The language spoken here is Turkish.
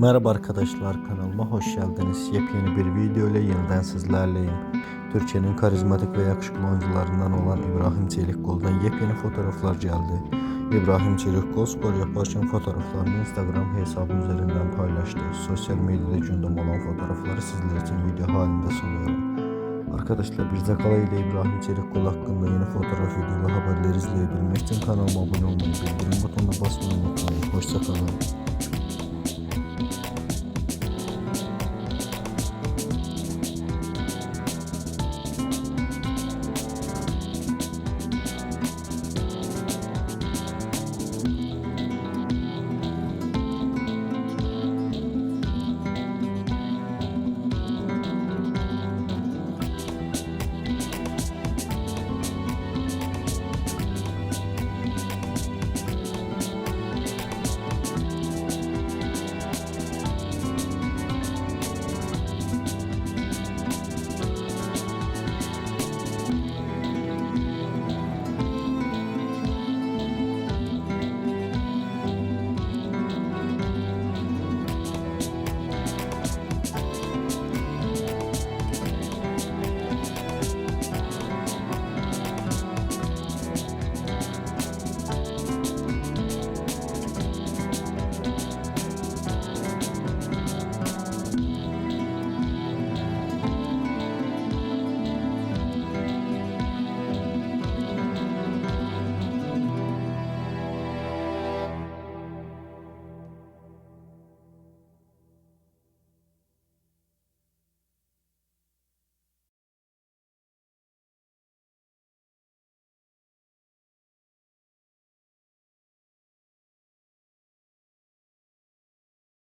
Merhaba arkadaşlar kanalıma hoş geldiniz. Yepyeni bir video ile yeniden sizlerleyim. Türkiye'nin karizmatik ve yakışıklı oyuncularından olan İbrahim Çelikkol'dan yepyeni fotoğraflar geldi. İbrahim Çelikkol spor yaparken fotoğraflarını Instagram hesabı üzerinden paylaştı. Sosyal medyada gündem olan fotoğrafları sizler için video halinde sunuyorum. Arkadaşlar bir Zakala ile İbrahim Çelikkol hakkında yeni fotoğraf video ve haberleri izleyebilmek için kanalıma abone olmayı, bildirim butonuna basmayı unutmayın. Hoşçakalın.